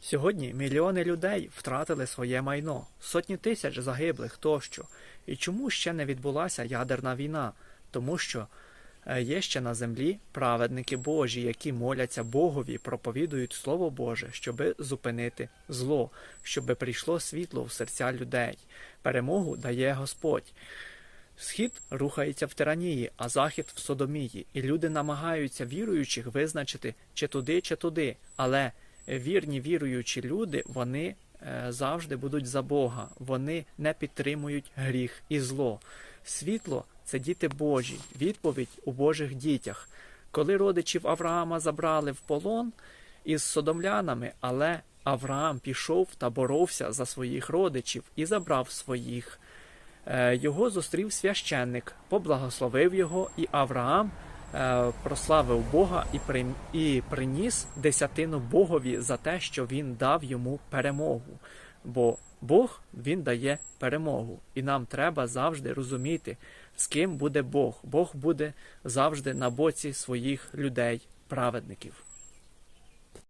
Сьогодні мільйони людей втратили своє майно, сотні тисяч загиблих тощо. І чому ще не відбулася ядерна війна? Тому що е, є ще на землі праведники Божі, які моляться Богові, проповідують Слово Боже, щоби зупинити зло, щоби прийшло світло в серця людей. Перемогу дає Господь. Схід рухається в тиранії, а захід в содомії, і люди намагаються віруючих визначити чи туди, чи туди. Але вірні віруючі люди, вони е, завжди будуть за Бога, вони не підтримують гріх і зло. Світло це діти Божі, відповідь у Божих дітях. Коли родичів Авраама забрали в полон із содомлянами, але Авраам пішов та боровся за своїх родичів і забрав своїх. Е, Його зустрів священник, поблагословив його, і Авраам прославив Бога і, і приніс десятину Богові за те, що він дав йому перемогу. Бо Бог він дає перемогу, і нам треба завжди розуміти, з ким буде Бог. Бог буде завжди на боці своїх людей, праведників.